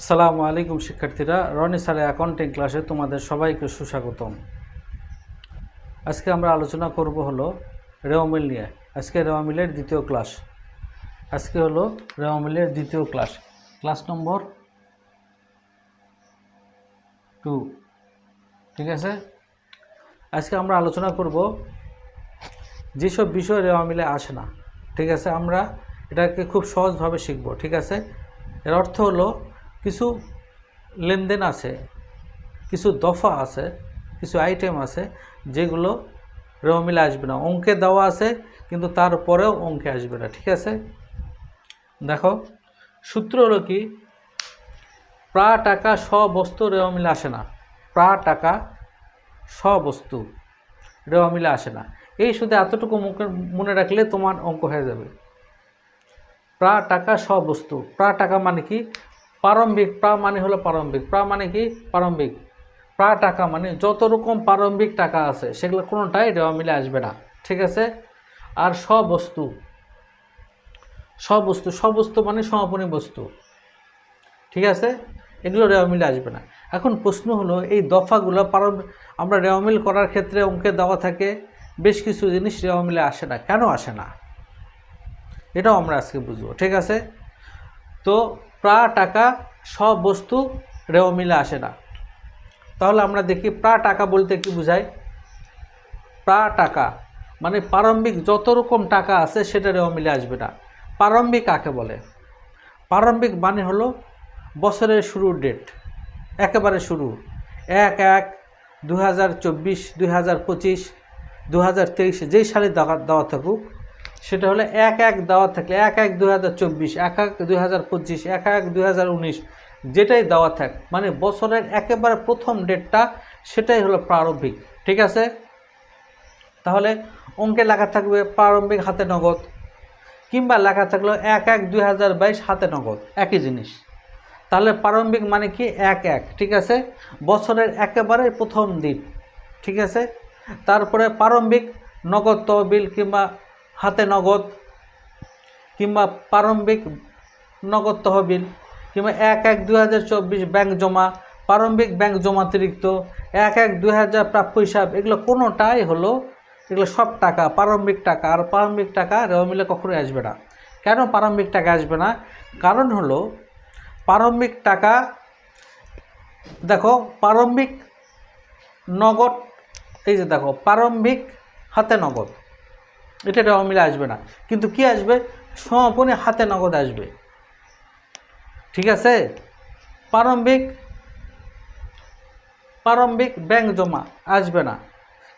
আসসালামু আলাইকুম, শিক্ষার্থীরা। রনি স্যারের অ্যাকাউন্টিং ক্লাসে তোমাদের সবাইকে সুস্বাগতম। আজকে আমরা আলোচনা করব হলো রেওমিল নিয়ে। আজকে রেওয়ামিলের দ্বিতীয় ক্লাস আজকে হলো রেওয়ামিলের দ্বিতীয় ক্লাস ক্লাস নম্বর টু ঠিক আছে? আজকে আমরা আলোচনা করব যেসব বিষয় রেওয়ামিলে আসে না, ঠিক আছে? আমরা এটাকে খুব সহজভাবে শিখব, ঠিক আছে? এর অর্থ হলো কিছু লেনদেন আছে, কিছু দফা আছে, কিছু আইটেম আছে, যেগুলো রেওয়ামিলে আসবে না। অঙ্কে দেওয়া আছে, কিন্তু তারপরেও অঙ্কে আসবে না, ঠিক আছে? দেখো, সূত্র হলো কি? প্রা টাকা স বস্তু রেওয়ামিলে আসে না। প্রা টাকা স বস্তু রেওয়ামিলে আসে না। এই শুধু এতটুকু মনে রাখলে তোমার অঙ্ক হয়ে যাবে। প্রা টাকা স বস্তু। প্রা টাকা মানে কি? প্রারম্ভিক প্রা মানে হলো প্রারম্ভিক। প্রা মানে কি? প্রারম্ভিক। প্রা টাকা মানে যত রকম প্রারম্ভিক টাকা আছে, সেগুলো কোনোটাই রেওয়া মিলে আসবে না। ঠিক আছে? আর বস্তু বস্তু বস্তু মানে সমাপনী বস্তু। ঠিক আছে? এগুলো রেওয়া মিলে আসবে না। এখন প্রশ্ন হলো, এই দফাগুলো প্রারম্ভিক আমরা রেওয়া মিল করার ক্ষেত্রে অঙ্কে দেওয়া থাকে, বেশ কিছু জিনিস রেওয়া মিলে আসে না। কেন আসে না? এটাও আমরা আজকে বুঝব। ঠিক আছে? তো প্রা, টাকা সব বস্তু রেও মিলে আসে না। তাহলে আমরা দেখি প্রা, টাকা বলতে কি বোঝায়? প্রা, টাকা মানে প্রারম্ভিক যত রকম টাকা আছে সেটা রেও মিলে আসবে না। প্রারম্ভিক কাকে বলে? প্রারম্ভিক মানে হলো বছরের শুরুর ডেট একেবারে শুরু। এক এক দু হাজার চব্বিশ, দুই হাজার পঁচিশ দু হাজার তেইশ, যেই সালে দেওয়া থাকুক সেটা হলো এক এক দেওয়া থাকলে, এক এক দু হাজার চব্বিশ, এক এক দুই হাজার পঁচিশ, এক এক দুই হাজার উনিশ, যেটাই দেওয়া থাক মানে বছরের একেবারে প্রথম ডেটটা সেটাই হলো প্রারম্ভিক, ঠিক আছে? তাহলে অঙ্কে লেখা থাকবে প্রারম্ভিক, হাতে নগদ, কিংবা লেখা থাকল এক এক দুই হাজার বাইশ, হাতে নগদ, একই জিনিস। তাহলে প্রারম্ভিক মানে কি? এক এক, ঠিক আছে? বছরের একেবারে প্রথম দিন, ঠিক আছে? তারপরে প্রারম্ভিক নগদ তহবিল কিংবা হাতে নগদ কিংবা প্রারম্ভিক নগদ তহবিল কিংবা এক এক দু ব্যাংক জমা, প্রারম্ভিক ব্যাংক জমাতিরিক্ত এক এক দুই হাজার প্রাপ্য হিসাব, এগুলো কোনোটাই হলো, এগুলো সব টাকা, প্রারম্ভিক টাকা। আর প্রারম্ভিক টাকা রেওয়া মিলে কখনোই আসবে না। কেন প্রারম্ভিক টাকা আসবে না? কারণ হলো প্রারম্ভিক টাকা, দেখো প্রারম্ভিক নগদ, এই যে দেখো, প্রারম্ভিক হাতে নগদ। এটা রেওয়া মিলে আসবে না। কিন্তু কি আসবে? সমাপনী হাতে নগদ আসবে। ঠিক আছে? প্রারম্ভিক প্রারম্ভিক ব্যাংক জমা আসবে না।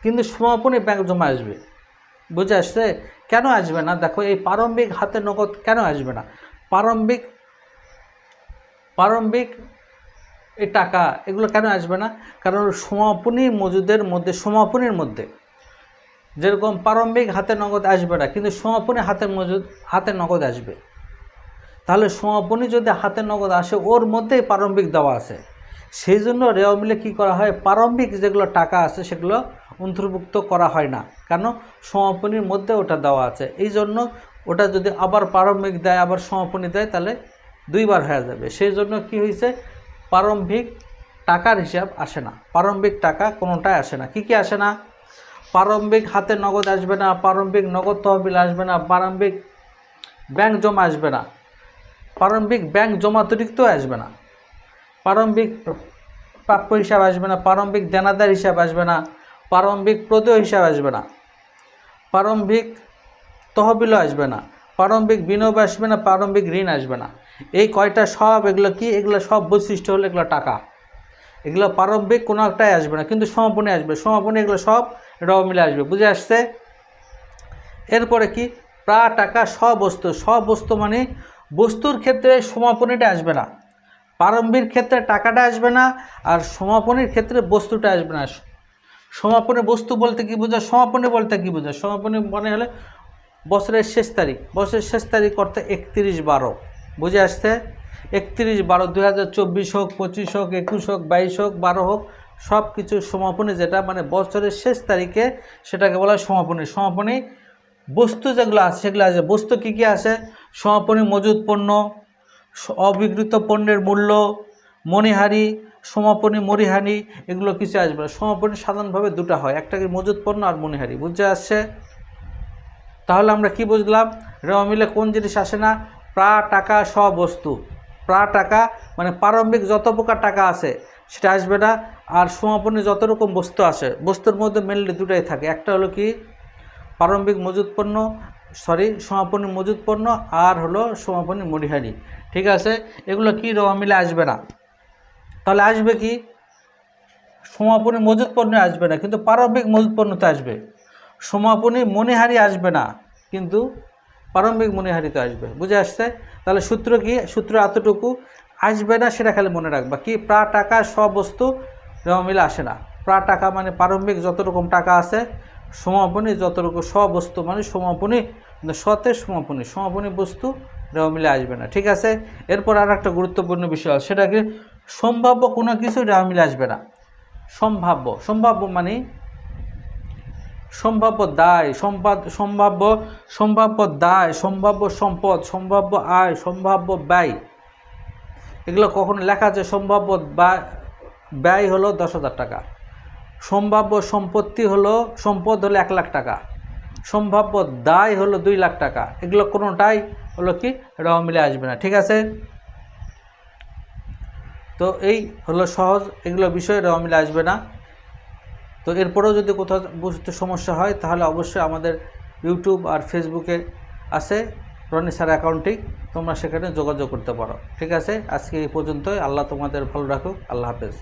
কিন্তু সমাপনী ব্যাংক জমা আসবে। বুঝে আসছে? কেন আসবে না? দেখো, এই প্রারম্ভিক হাতে নগদ কেন আসবে না? প্রারম্ভিক প্রারম্ভিক এই টাকা, এগুলো কেন আসবে না? কারণ সমাপনী মজুদের মধ্যে, সমাপনীর মধ্যে যেরকম প্রারম্ভিক হাতে নগদ আসবে না, কিন্তু সমাপনী হাতে মজুদ হাতে নগদ আসবে। তাহলে সমাপনী যদি হাতে নগদ আসে, ওর মধ্যেই প্রারম্ভিক দেওয়া আছে। সেই জন্য রেওয়া মিলে কী করা হয়? প্রারম্ভিক যেগুলো টাকা আছে, সেগুলো অন্তর্ভুক্ত করা হয় না। কেন? সমাপনীর মধ্যে ওটা দেওয়া আছে। এই জন্য ওটা যদি আবার প্রারম্ভিক দেয়, আবার সমাপনী দেয়, তাহলে দুইবার হয়ে যাবে। সেই জন্য কি হয়েছে? প্রারম্ভিক টাকার হিসাব আসে না। প্রারম্ভিক টাকা কোনোটাই আসে না। কি কি আসে না? প্রারম্ভিক হাতে নগদ আসবে না প্রারম্ভিক নগদ তহবিল আসবে না প্রারম্ভিক ব্যাংক জমা আসবে না প্রারম্ভিক ব্যাংক জমা অতিরিক্ত আসবে না প্রারম্ভিক প্রাপ্য হিসাব আসবে না প্রারম্ভিক দেনাদার হিসাব আসবে না প্রারম্ভিক প্রদেয় হিসাব আসবে না প্রারম্ভিক তহবিলও আসবে না প্রারম্ভিক বিনিয়োগ আসবে না প্রারম্ভিক ঋণ আসবে না এই কয়টা সব এগুলো কি এগুলো সব বৈশিষ্ট্য হলো এগুলো টাকা এগুলো প্রারম্ভিক কোনো একটাই আসবে না কিন্তু সমাপনী আসবে সমাপনী এগুলো সব এটাও মিলে আসবে, বুঝে আসছে? এরপরে কি? প্রা, টাকা বস্তু বস্তু মানে বস্তুর ক্ষেত্রে সমাপনীটা আসবে না। প্রারম্ভিক ক্ষেত্রে টাকাটা আসবে না, আর সমাপনের ক্ষেত্রে বস্তুটা আসবে না। সমাপনী বস্তু বলতে কি বোঝায়? সমাপনী বলতে কি বোঝায়? সমাপনী মানে হলে বছরের শেষ তারিখ। বছরের শেষ তারিখ করতে একত্রিশ বারো। বুঝে আসছে? একত্রিশ বারো দু হাজার চব্বিশ হোক, পঁচিশ হোক, একুশ হোক, বাইশ হোক, বারো হোক সব কিছু সমাপনী যেটা মানে বছরের শেষ তারিখে সেটাকে বলা হয় সমাপনী। সমাপনী বস্তু যেগুলো আছে, সেগুলো আছে। বস্তু কী কী আছে? সমাপনী মজুদ পণ্য অবিকৃত পণ্যের মূল্য, মণিহারি, সমাপনী মরিহানি, এগুলো কিছু আসবে না। সমাপনী সাধারণভাবে দুটো হয়। একটা কি মজুত পণ্য আর মণিহারি। বুঝতে আসছে তাহলে আমরা কি বুঝলাম? রেওয়া মিলে কোন জিনিস আসে না? প্রা, টাকা স বস্তু। প্রা, টাকা মানে প্রারম্ভিক যত প্রকার টাকা আছে সেটা আসবে না। আর সমাপনী যত রকম বস্তু আসে, বস্তুর মধ্যে মেনলি দুটাই থাকে। একটা হলো কি? প্রারম্ভিক মজুত পণ্য সরি সমাপনী মজুত পণ্য, আর হলো সমাপনী মরিহারি। ঠিক আছে? এগুলো কি রেওয়া মিলে আসবে না। তাহলে আসবে কি? সমাপনী মজুত পণ্য আসবে না, কিন্তু প্রারম্ভিক মজুত পণ্যতে আসবে। সমাপনী মণিহারি আসবে না, কিন্তু প্রারম্ভিক মণিহারিতে আসবে। বুঝে আসছে? তাহলে সূত্র কি? সূত্র এতটুকু আসবে না, সেটা খালি মনে রাখবা। কি প্রা টাকা সব বস্তু মিলে আসে না। প্রা টাকা মানে প্রারম্ভিক যত রকম টাকা আছে, সমাপনী যত রকম সব বস্তু মানে সমাপনী মানে সতে সমাপনী সমাপনী বস্তু মিলে আসবে না। ঠিক আছে? এরপর আর একটা গুরুত্বপূর্ণ বিষয় সেটা কি, সম্ভাব্য কোনো কিছু মিলে আসবে না। সম্ভাব্য সম্ভাব্য মানে সম্ভাব্য দায়, সম্পাদ, সম্ভাব্য সম্ভাব্য দায়, সম্ভাব্য সম্পদ, সম্ভাব্য আয়, সম্ভাব্য ব্যয়। এগুলো কখনো লেখা আছে সম্ভাব্য বা- ব্যয় হলো দশ হাজার টাকা। সম্ভাব্য সম্পত্তি হলো, সম্পদ হলো এক লাখ টাকা। সম্ভাব্য দায় হলো দুই লাখ টাকা। এগুলো কোনোটাই হলো কি রেওয়া মিলে আসবে না, ঠিক আছে? তো এই হলো সহজ, এগুলো বিষয়ে রেওয়া মিলে আসবে না। তো এরপরেও যদি কোথাও বুঝতে সমস্যা হয়, তাহলে অবশ্যই আমাদের ইউটিউব আর ফেসবুকে আছে। রনি স্যার অ্যাকাউন্টেই তোমরা সেখানে যোগাযোগ করতে পারো। ঠিক আছে? আজকে এই পর্যন্তই। আল্লাহ তোমাদের ভালো রাখুক। আল্লাহ হাফেজ।